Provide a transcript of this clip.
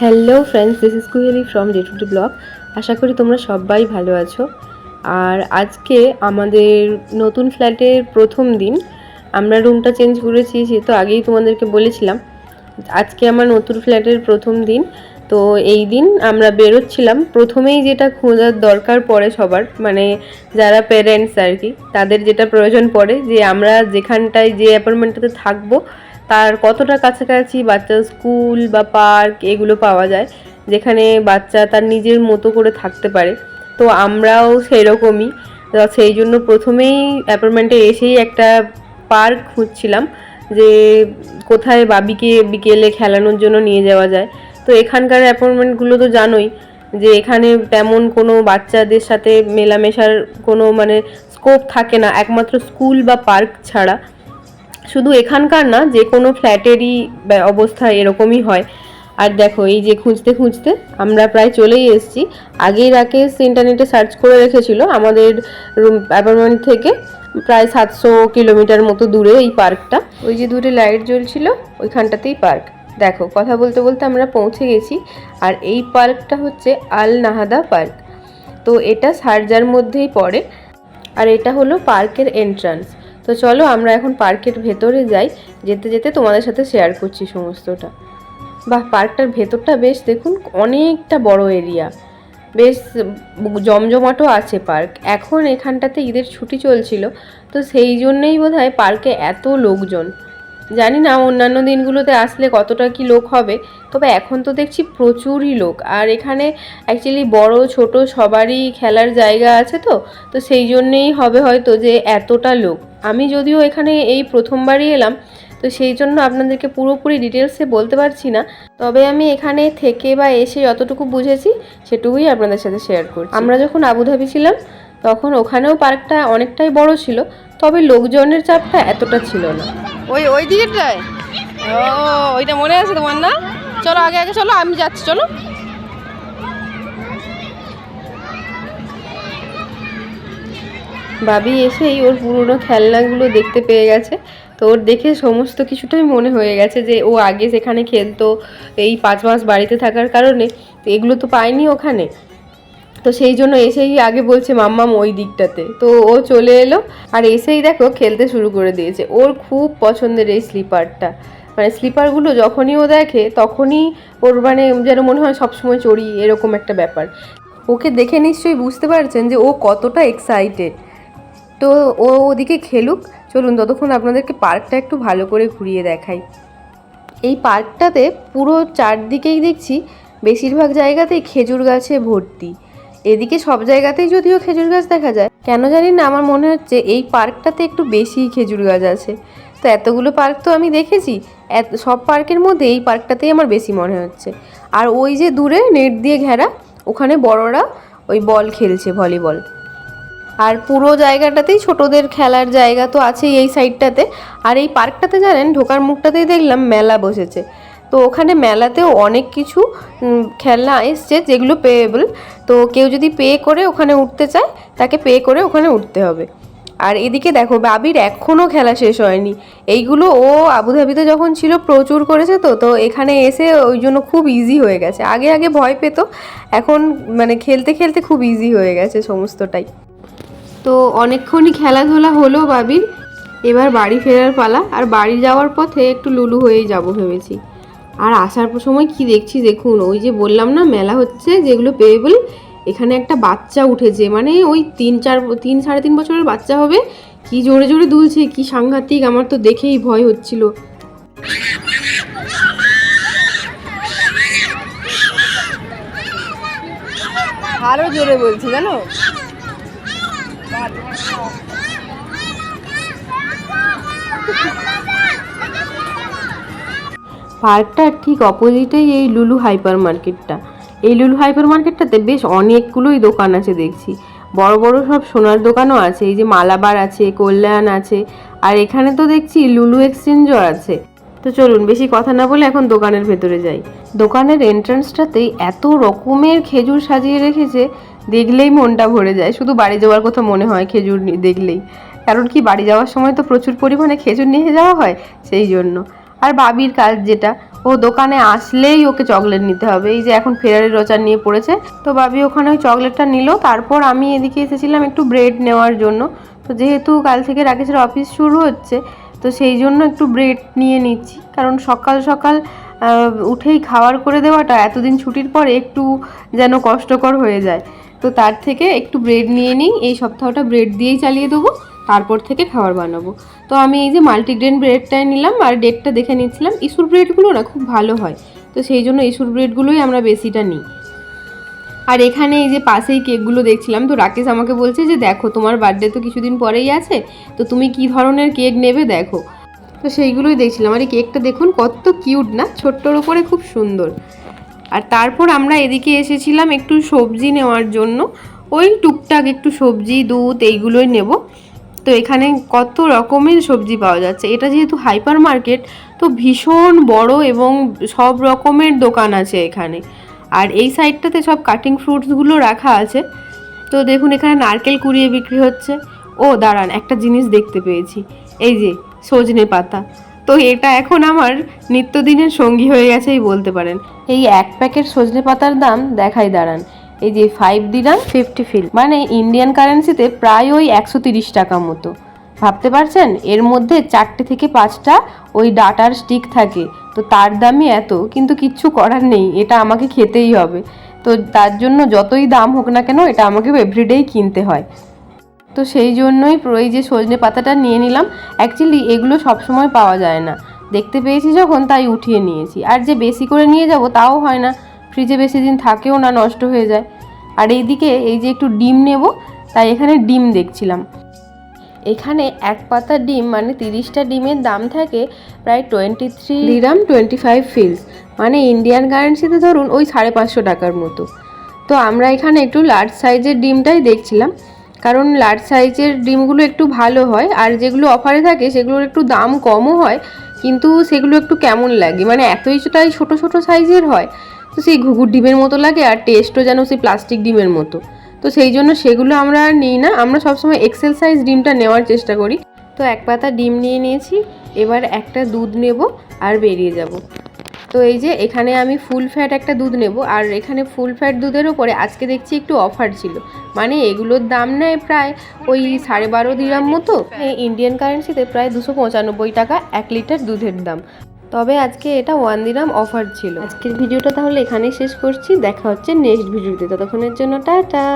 Hello friends this is Kuheli from day to day blog আশা করি তোমরা সবাই ভালো আছো। আর আজকে আমাদের নতুন ফ্ল্যাটের প্রথম দিন। আমরা রুমটা চেঞ্জ করেছি, সে তো আগেই তোমাদেরকে বলেছিলাম। আজকে আমার নতুন ফ্ল্যাটের প্রথম দিন। তো এই দিন আমরা বেরোচ্ছিলাম। প্রথমেই যেটা খোঁজার দরকার পড়ে সবার মানে যারা প্যারেন্টস আর কি, তাদের যেটা প্রয়োজন পড়ে যে আমরা যেখানটায় যে অ্যাপার্টমেন্টটাতে থাকব তার কতটা কাছাকাছি বাচ্চার স্কুল বা পার্ক এগুলো পাওয়া যায়, যেখানে বাচ্চা তার নিজের মতো করে থাকতে পারে। তো আমরাও সেই রকমই সেই জন্য প্রথমেই অ্যাপার্টমেন্টে এসেই একটা পার্ক খুঁজছিলাম, যে কোথায় বাবিকে বিকেলে খেলানোর জন্য নিয়ে যাওয়া যায়। তো এখানকার অ্যাপার্টমেন্টগুলো তো জানোই, যে এখানে তেমন কোনো বাচ্চাদের সাথে মেলামেশার কোনো মানে স্কোপ থাকে না, একমাত্র স্কুল বা পার্ক ছাড়া। শুধু এখানকার না, যে কোনো ফ্ল্যাটেরই অবস্থা এরকমই হয়। আর দেখো, এই যে খুঁজতে খুঁজতে আমরা প্রায় চলেই এসেছি। আগেই রাকেশ ইন্টারনেটে সার্চ করে রেখেছিল, আমাদের রুম অ্যাপার্টমেন্ট থেকে প্রায় সাতশো কিলোমিটার মতো দূরে এই পার্কটা। ওই যে দূরে লাইট জ্বলছিল, ওইখানটাতেই পার্ক। দেখো, কথা বলতে বলতে আমরা পৌঁছে গেছি, আর এই পার্কটা হচ্ছে আল নাহাদা পার্ক। তো এটা সারজার মধ্যেই পড়ে, আর এটা হলো পার্কের এন্ট্রান্স তো চলো আমরা এখন পার্কের ভেতরে যাই, যেতে যেতে তোমাদের সাথে শেয়ার করছি সমস্তটা। বাহ, পার্কটার ভেতরটা বেশ দেখুন, অনেকটা বড় এরিয়া বেশ জমজমাটও আছে পার্ক। এখন এখানটাতে ঈদের ছুটি চলছিল, তো সেই জন্যেই বোধহয় পার্কে এত লোকজন। জানি না, অন্যান্য দিনগুলোতে আসলে কতটা কি লোক হবে, তবে এখন তো দেখছি প্রচুরই লোক। আর এখানে অ্যাকচুয়ালি বড়, ছোট সবারই খেলার জায়গা আছে তো তো সেই জন্যেই হবে হয়তো যে এতটা লোক। আমি যদিও এখানে এই প্রথমবারই এলাম, তো সেই জন্য আপনাদেরকে পুরোপুরি ডিটেলসে বলতে পারছি না, তবে আমি এখানে থেকে বা এসে যতটুকু বুঝেছি, সেটুকুই আপনাদের সাথে শেয়ার করছি। আমরা যখন আবুধাবি ছিলাম, তখন ওখানেও পার্কটা অনেকটাই বড় ছিল তবে লোকজনের চাপটা এতটা ছিল না। ওই ওই দিকেরটায়? ও ওইটা মনে আছে তোমার না? চলো আগে আগে চলো আমি যাচ্ছি চলো। বাবি এসেই ওর পুরনো খেলনাগুলো দেখতে পেয়ে গেছে। তো ওর দেখে সমস্ত কিছুটাই মনে হয়ে গেছে যে ও আগে সেখানে খেলতো এই পাঁচ মাস বাড়িতে থাকার কারণে। এগুলো তো পায়নি ওখানে। তো সেই জন্য এসেই আগে বলছে মাম্মাম ওই দিকটাতে। তো ও চলে এলো আর এসেই দেখো খেলতে শুরু করে দিয়েছে। ওর খুব পছন্দের এই স্লিপারটা। মানে স্লিপারগুলো যখনই ও দেখে তখনই ওর মানে যেন মনে হয় সবসময় চড়ি এরকম একটা ব্যাপার। ওকে দেখে নিশ্চয়ই বুঝতে পারছেন যে ও কতটা এক্সাইটেড তো ও ওদিকে খেলুক। চলুন ততক্ষণ আপনাদেরকে পার্কটা একটু ভালো করে ঘুরিয়ে দেখাই। এই পার্কটাতে পুরো চারদিকেই দেখছি বেশিরভাগ জায়গাতেই খেজুর গাছে ভর্তি। এদিকে সব জায়গাতেই যদিও খেজুর গাছ দেখা যায়। কেন জানি না, আমার মনে হচ্ছে এই পার্কটাতে একটু বেশি খেজুর গাছ আছে। তো এতগুলো পার্ক তো আমি দেখেছি, এত, সব পার্কের মধ্যে এই পার্কটাতেই আমার বেশি মনে হচ্ছে। আর ওই যে দূরে নেট দিয়ে ঘেরা, ওখানে বড়রা ওই বল খেলছে, ভলিবল। আর পুরো জায়গাটাতেই ছোটদের খেলার জায়গা তো আছেই এই সাইডটাতে। আর এই পার্কটাতে জানেন, ঢোকার মুখটাতেই দেখলাম মেলা বসেছে। তো ওখানে মেলাতেও অনেক কিছু খেলনা এসছে যেগুলো পেয়েবল তো কেউ যদি পে করে ওখানে উঠতে চায়, তাকে পে করে ওখানে উঠতে হবে। আর এদিকে দেখো, বাবির এখনও খেলা শেষ হয়নি। এইগুলো ও আবুধাবিতে যখন ছিল, প্রচুর করেছে তো তো এখানে এসে ওই জন্য খুব ইজি হয়ে গেছে। আগে আগে ভয় পেত, এখন মানে খেলতে খেলতে খুব ইজি হয়ে গেছে সমস্তটাই। তো অনেকক্ষণই খেলাধুলা হলো বাবির। এবার বাড়ি ফেরার পালা। আর বাড়ি যাওয়ার পথে একটু লুলু হয়েই যাব ভেবেছি। আর আসার সময় কি দেখছি দেখুন ওই যে বললাম না মেলা হচ্ছে যেগুলো পেয়েবল এখানে একটা বাচ্চা উঠেছে মানে ওই তিন চার তিন সাড়ে তিন বছরের বাচ্চা হবে কি জোরে জোরে দুলছে কি সাংঘাতিক আমার তো দেখেই ভয় হচ্ছিল। আরও জোরে বলছি জানো? পার্কটার ঠিক অপোজিটেই এই লুলু হাইপার মার্কেটটা এই লুলু হাইপার মার্কেটটাতে বেশ অনেকগুলোই দোকান আছে দেখছি। বড় বড় সব সোনার দোকানও আছে, এই যে মালাবার আছে, কল্যাণ আছে, আর এখানে তো দেখছি লুলু এক্সচেঞ্জও আছে। তো চলুন, বেশি কথা না বলে এখন দোকানের ভেতরে যাই। দোকানের এন্ট্রান্সটাতেই এত রকমের খেজুর সাজিয়ে রেখেছে, দেখলেই মনটা ভরে যায়। শুধু বাড়ি যাওয়ার কথা মনে হয় খেজুর দেখলেই। কারণ কি, বাড়ি যাওয়ার সময় তো প্রচুর পরিমাণে খেজুর নিয়ে যাওয়া হয়, সেই জন্য। আর বাবির কাজ যেটা, ও দোকানে আসলেই ওকে চকলেট নিতে হবে। এই যে এখন ফেরারি রোচার নিয়ে পড়েছে, তো বাবি ওখানে ওই চকলেটটা নিল, তারপর আমি এদিকে এসেছিলাম একটু ব্রেড নেওয়ার জন্য। তো যেহেতু কাল থেকে রাকেশের অফিস শুরু হচ্ছে, তো সেই জন্য একটু ব্রেড নিয়ে নিচ্ছি। কারণ সকাল সকাল উঠেই খাবার করে দেওয়াটা, এতদিন ছুটির পরে একটু যেন কষ্টকর হয়ে যায়। তো তার থেকে একটু ব্রেড নিয়ে নিই, এই সপ্তাহটা ব্রেড দিয়েই চালিয়ে দেবো। তারপর থেকে খাবার বানাবো। তো আমি এই যে মাল্টিগ্রেন ব্রেডটাই নিলাম আর ডেটটা দেখে নিচ্ছিলাম ইসুর ব্রেডগুলো না খুব ভালো হয়। তো সেই জন্য ইসুর ব্রেডগুলোই আমরা বেশিটা নিই। আর এখানে এই যে পাশেই কেকগুলো দেখছিলাম, তো রাকেশ আমাকে বলছে যে, দেখো, তোমার বার্থডে তো কিছুদিন পরেই আছে, তো তুমি কি ধরনের কেক নেবে দেখো। তো সেইগুলোই দেখছিলাম। আর এই কেকটা দেখুন, কত কিউট না, ছোট্টর উপরে খুব সুন্দর। আর তারপর আমরা এদিকে এসেছিলাম একটু সবজি নেওয়ার জন্য। ওই টুকটাক একটু সবজি, দুধ, এইগুলোই নেব। তো এখানে কত রকমের সবজি পাওয়া যাচ্ছে। এটা যেহেতু হাইপার মার্কেট, তো ভীষণ বড় এবং সব রকমের দোকান আছে এখানে। আর এই সাইডটাতে সব কাটিং ফ্রুটসগুলো রাখা আছে। তো দেখুন, এখানে নারকেল কুড়িয়ে বিক্রি হচ্ছে। ও, দাঁড়ান, একটা জিনিস দেখতে পেয়েছি। এই যে, সজনে পাতা। তো এটা এখন আমার নিত্যদিনের সঙ্গী হয়ে গেছেই বলতে পারেন। এই এক প্যাকেট সজনে পাতার দাম, দেখাই দাঁড়ান। এই যে ফাইভ দিরাম ফিফটি ফিল মানে ইন্ডিয়ান কারেন্সিতে প্রায় ওই একশো তিরিশ টাকা মতো। ভাবতে পারছেন? এর মধ্যে চারটে থেকে পাঁচটা ওই ডাটার স্টিক থাকে। তো তার দামই এত, কিন্তু কিচ্ছু করার নেই। এটা আমাকে খেতেই হবে। তো তার জন্য যতই দাম হোক না কেন, এটা আমাকে এভরিডেই কিনতে হয়। তো সেই জন্যই এই যে সজনে পাতাটা নিয়ে নিলাম। অ্যাকচুয়ালি এগুলো সবসময় পাওয়া যায় না। দেখতে পেয়েছি যখন, তাই উঠিয়ে নিয়েছি। আর যে বেশি করে নিয়ে যাব, তাও হয় না। ফ্রিজে বেশি দিন থাকেও না, নষ্ট হয়ে যায়। আর এইদিকে এই যে একটু ডিম নেব, তাই এখানে ডিম দেখছিলাম। এখানে এক পাতা ডিম মানে তিরিশটা ডিমের দাম থাকে প্রায় twenty three dirham twenty five fils মানে ইন্ডিয়ান কারেন্সিতে ধরুন ওই সাড়ে পাঁচশো টাকার মতো। তো আমরা এখানে একটু লার্জ সাইজের ডিমটাই দেখছিলাম, কারণ লার্জ সাইজের ডিমগুলো একটু ভালো হয়, আর যেগুলো অফারে থাকে সেগুলোর একটু দাম কমও হয়, কিন্তু সেগুলো একটু কেমন লাগে? মানে এতই তাই ছোটো ছোটো সাইজের হয় তো সেই ঘুঘুর ডিমের মতো লাগে আর টেস্টও যেন সেই প্লাস্টিক ডিমের মতো। তো সেই জন্য সেগুলো আমরা আর নিই না। আমরা সবসময় এক্সেল সাইজ ডিমটা নেওয়ার চেষ্টা করি। তো এক পাতা ডিম নিয়ে নিয়েছি। এবার একটা দুধ নেব আর বেরিয়ে যাব। তো এই যে এখানে আমি ফুল ফ্যাট একটা দুধ নেব। আর এখানে ফুল ফ্যাট দুধের ওপরে আজকে দেখছি একটু অফার ছিল। মানে এগুলোর দাম নেয় প্রায় ওই সাড়ে বারো দিরাম মতো। ইন্ডিয়ান কারেন্সিতে প্রায় দুশো পঁচানব্বই টাকা এক লিটার দুধের দাম। তবে আজকে এটা ওয়ান দিরাম অফার ছিল। আজকের ভিডিওটা তাহলে এখানেই শেষ করছি। দেখা হচ্ছে নেক্সট ভিডিওতে। ততক্ষণের জন্য টাটা।